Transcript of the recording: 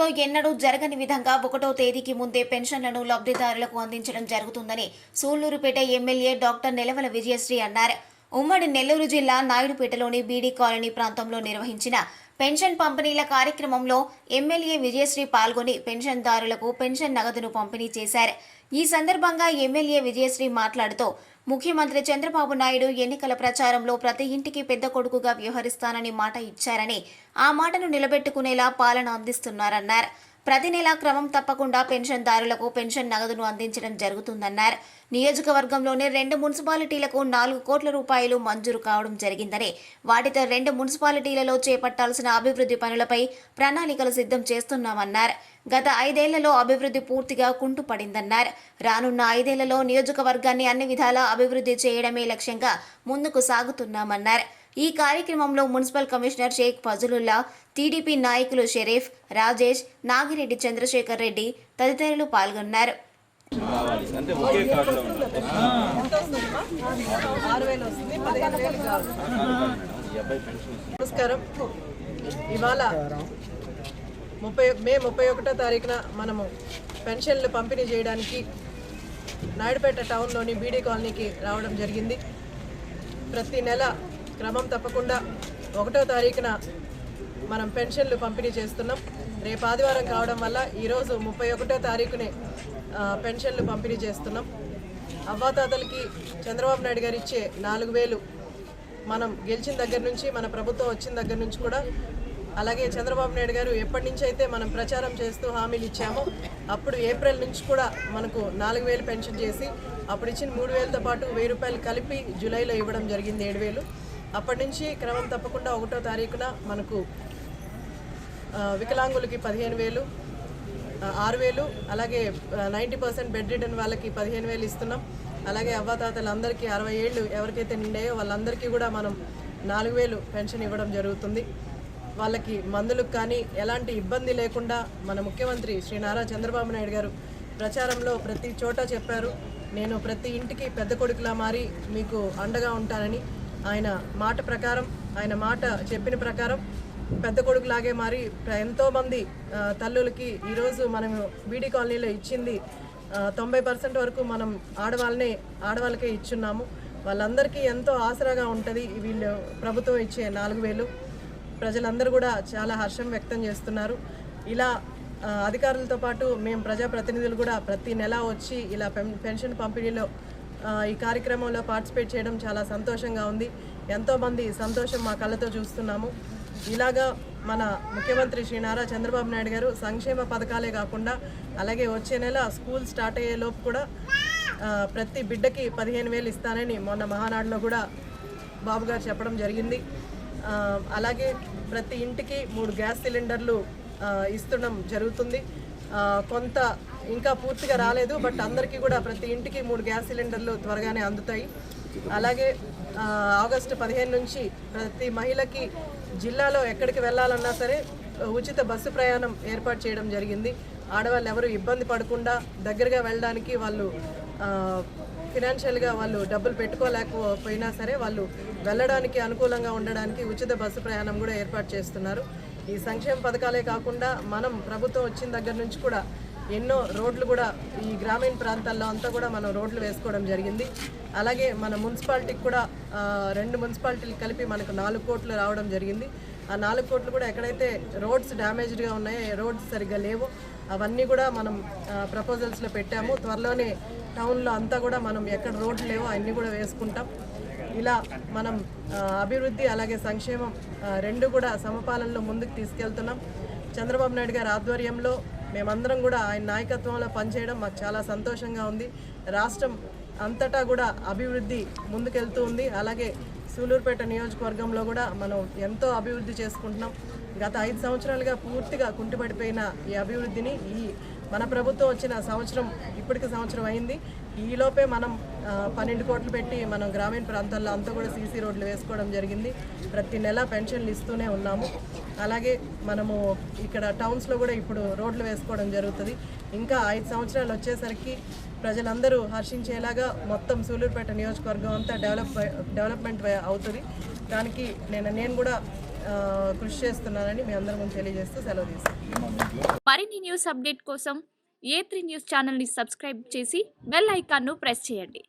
గతంలో ఎన్నడూ జరగని విధంగా ఒకటో తేదీకి ముందే పెన్షన్లను లబ్ధిదారులకు అందించడం జరుగుతుందని సూళ్ళూరుపేట ఎమ్మెల్యే డాక్టర్ నెలవల విజయశ్రీ అన్నారు. ఉమ్మడి నెల్లూరు జిల్లా నాయుడుపేటలోని బీడీ కాలనీ ప్రాంతంలో నిర్వహించిన పెన్షన్ పంపిణీల కార్యక్రమంలో ఎమ్మెల్యే విజయశ్రీ పాల్గొని పెన్షన్దారులకు పెన్షన్ నగదును పంపిణీ చేశారు. ఈ సందర్భంగా ఎమ్మెల్యే విజయశ్రీ మాట్లాడుతూ ముఖ్యమంత్రి చంద్రబాబు నాయుడు ఎన్నికల ప్రచారంలో ప్రతి ఇంటికి పెద్ద కొడుకుగా వ్యవహరిస్తానని మాట ఇచ్చారని ఆ మాటను నిలబెట్టుకునేలా పాలన అందిస్తున్నారన్నారు. ప్రతి నెలా క్రమం తప్పకుండా పెన్షన్దారులకు పెన్షన్ నగదును అందించడం జరుగుతుందన్నారు. నియోజకవర్గంలోనే రెండు మున్సిపాలిటీలకు నాలుగు కోట్ల రూపాయలు మంజూరు కావడం జరిగిందని వాటితో రెండు మున్సిపాలిటీలలో చేపట్టాల్సిన అభివృద్ధి పనులపై ప్రణాళికలు సిద్ధం చేస్తున్నామన్నారు. గత ఐదేళ్ళలో అభివృద్ధి పూర్తిగా కుంటుపడిందన్నారు. రానున్న ఐదేళ్ళలో నియోజకవర్గాన్ని అన్ని విధాలా అభివృద్ధి చేయడమే లక్ష్యంగా ముందుకు సాగుతున్నామన్నారు. ఈ కార్యక్రమంలో municipal commissioner Sheikh Fazlullah TDP నాయకులు షరీఫ్ రాజేష్ నాగిరెడ్డి చంద్రశేఖర్ రెడ్డి తదితరులు పాల్గొన్నారు. అంటే ఒకే కార్డులో. నమస్కారం. ఇవాళ ముప్పై మే ముప్పై ఒకటో తారీఖున మనము పెన్షన్లు పంపిణీ చేయడానికి నాయుడుపేట టౌన్లోని బీడీ కాలనీకి రావడం జరిగింది. ప్రతి నెల క్రమం తప్పకుండా ఒకటో తారీఖున మనం పెన్షన్లు పంపిణీ చేస్తున్నాం. రేపు ఆదివారం కావడం వల్ల ఈరోజు ముప్పై ఒకటో తారీఖునే పెన్షన్లు పంపిణీ చేస్తున్నాం. అవ్వాతాతలకి చంద్రబాబు నాయుడు గారు ఇచ్చే నాలుగు వేలు మనం గెలిచిన దగ్గర నుంచి మన ప్రభుత్వం వచ్చిన దగ్గర నుంచి కూడా అలాగే చంద్రబాబు నాయుడు గారు ఎప్పటి నుంచి అయితే మనం ప్రచారం చేస్తూ హామీలు ఇచ్చామో అప్పుడు ఏప్రిల్ నుంచి కూడా మనకు నాలుగు వేలు పెన్షన్ చేసి అప్పుడు ఇచ్చిన మూడు వేలతో పాటు వెయ్యి రూపాయలు కలిపి జూలైలో ఇవ్వడం జరిగింది ఏడు వేలు. అప్పటి నుంచి క్రమం తప్పకుండా ఒకటో తారీఖున మనకు వికలాంగులకి పదిహేను వేలు ఆరు వేలు అలాగే నైంటీ పర్సెంట్ బెడ్ రిటర్న్ వాళ్ళకి పదిహేను వేలు ఇస్తున్నాం. అలాగే అవ్వాతాతలందరికీ అరవై ఏళ్ళు ఎవరికైతే నిండాయో వాళ్ళందరికీ కూడా మనం నాలుగు వేలు పెన్షన్ ఇవ్వడం జరుగుతుంది. వాళ్ళకి మందులకు కానీ ఎలాంటి ఇబ్బంది లేకుండా మన ముఖ్యమంత్రి శ్రీ నారా చంద్రబాబు నాయుడు గారు ప్రచారంలో ప్రతి చోట చెప్పారు. నేను ప్రతి ఇంటికి పెద్ద కొడుకులా మారి మీకు అండగా ఉంటానని ఆయన మాట ప్రకారం ఆయన మాట చెప్పిన ప్రకారం పెద్ద కొడుకులాగే మారి ఎంతోమంది తల్లులకి ఈరోజు మనం బీడీ కాలనీలో ఇచ్చింది తొంభై పర్సెంట్ వరకు మనం ఆడవాళ్ళనే ఆడవాళ్ళకే ఇచ్చున్నాము. వాళ్ళందరికీ ఎంతో ఆసరాగా ఉంటుంది వీళ్ళు ప్రభుత్వం ఇచ్చే నాలుగు వేలు. ప్రజలందరూ కూడా చాలా హర్షం వ్యక్తం చేస్తున్నారు. ఇలా అధికారులతో పాటు మేము ప్రజాప్రతినిధులు కూడా ప్రతి నెల వచ్చి ఇలా పెన్ పెన్షన్ పంపిణీలో ఈ కార్యక్రమంలో పార్టిసిపేట్ చేయడం చాలా సంతోషంగా ఉంది. ఎంతోమంది సంతోషం మా కళ్ళతో చూస్తున్నాము. ఇలాగా మన ముఖ్యమంత్రి శ్రీ నారా చంద్రబాబు నాయుడు గారు సంక్షేమ పథకాలే కాకుండా అలాగే వచ్చే నెల స్కూల్ స్టార్ట్ అయ్యే లోపు కూడా ప్రతి బిడ్డకి పదిహేను వేలు ఇస్తానని మొన్న మహానాడులో కూడా బాబు గారు చెప్పడం జరిగింది. అలాగే ప్రతి ఇంటికి మూడు గ్యాస్ సిలిండర్లు ఆ, ఇస్తుండడం జరుగుతుంది. కొంత ఇంకా పూర్తిగా రాలేదు బట్ అందరికీ కూడా ప్రతి ఇంటికి మూడు గ్యాస్ సిలిండర్లు త్వరగానే అందుతాయి. అలాగే ఆగస్టు పదిహేను నుంచి ప్రతి మహిళకి జిల్లాలో ఎక్కడికి వెళ్ళాలన్నా సరే ఉచిత బస్సు ప్రయాణం ఏర్పాటు చేయడం జరిగింది. ఆడవాళ్ళు ఎవరు ఇబ్బంది పడకుండా దగ్గరగా వెళ్ళడానికి వాళ్ళు ఫినాన్షియల్గా వాళ్ళు డబ్బులు పెట్టుకోలేకపోయినా సరే వాళ్ళు వెళ్ళడానికి అనుకూలంగా ఉండడానికి ఉచిత బస్సు ప్రయాణం కూడా ఏర్పాటు చేస్తున్నారు. ఈ సంక్షేమ పథకాలే కాకుండా మనం ప్రభుత్వం వచ్చిన దగ్గర నుంచి కూడా ఎన్నో రోడ్లు కూడా ఈ గ్రామీణ ప్రాంతాల్లో అంతా కూడా మనం రోడ్లు వేసుకోవడం జరిగింది. అలాగే మన మున్సిపాలిటీకి కూడా రెండు మున్సిపాలిటీలు కలిపి మనకు నాలుగు కోట్లు రావడం జరిగింది. ఆ నాలుగు కోట్లు కూడా ఎక్కడైతే రోడ్స్ డ్యామేజ్డ్గా ఉన్నాయో రోడ్స్ సరిగ్గా లేవు అవన్నీ కూడా మనం ప్రపోజల్స్లో పెట్టాము. త్వరలోనే టౌన్లో అంతా కూడా మనం ఎక్కడ రోడ్లు లేవో అన్నీ కూడా వేసుకుంటాం. ఇలా మనం అభివృద్ధి అలాగే సంక్షేమం రెండు కూడా సమపాలనలో ముందుకు తీసుకెళ్తున్నాం. చంద్రబాబు నాయుడు గారి ఆధ్వర్యంలో మేమందరం కూడా ఆయన నాయకత్వంలో పనిచేయడం మాకు చాలా సంతోషంగా ఉంది. రాష్ట్రం అంతటా కూడా అభివృద్ధి ముందుకెళ్తూ ఉంది. అలాగే సూలూరుపేట నియోజకవర్గంలో కూడా మనం ఎంతో అభివృద్ధి చేసుకుంటున్నాం. గత ఐదు సంవత్సరాలుగా పూర్తిగా కుంటుపడిపోయిన ఈ అభివృద్ధిని ఈ మన ప్రభుత్వం వచ్చిన సంవత్సరం ఇప్పటికి సంవత్సరం అయింది. ఈలోపే మనం పన్నెండు కోట్లు పెట్టి మనం గ్రామీణ ప్రాంతాల్లో అంతా కూడా సీసీ రోడ్లు వేసుకోవడం జరిగింది. ప్రతి నెల పెన్షన్లు ఇస్తూనే ఉన్నాము. అలాగే మనము ఇక్కడ టౌన్స్లో కూడా ఇప్పుడు రోడ్లు వేసుకోవడం జరుగుతుంది. ఇంకా ఐదు సంవత్సరాలు వచ్చేసరికి ప్రజలందరూ హర్షించేలాగా మొత్తం సూలూరుపేట నియోజకవర్గం అంతా డెవలప్ డెవలప్మెంట్ అవుతుంది. దానికి నేను నేను కూడా కృషి చేస్తున్నానని మీ అందరి ముందు తెలియజేస్తూ సెలవు తీసుకుంటాను మరిన్ని న్యూస్ అప్డేట్ కోసం ఏ త్రీ న్యూస్ ఛానల్ని సబ్స్క్రైబ్ చేసి బెల్ ఐకాన్ను ప్రెస్ చేయండి.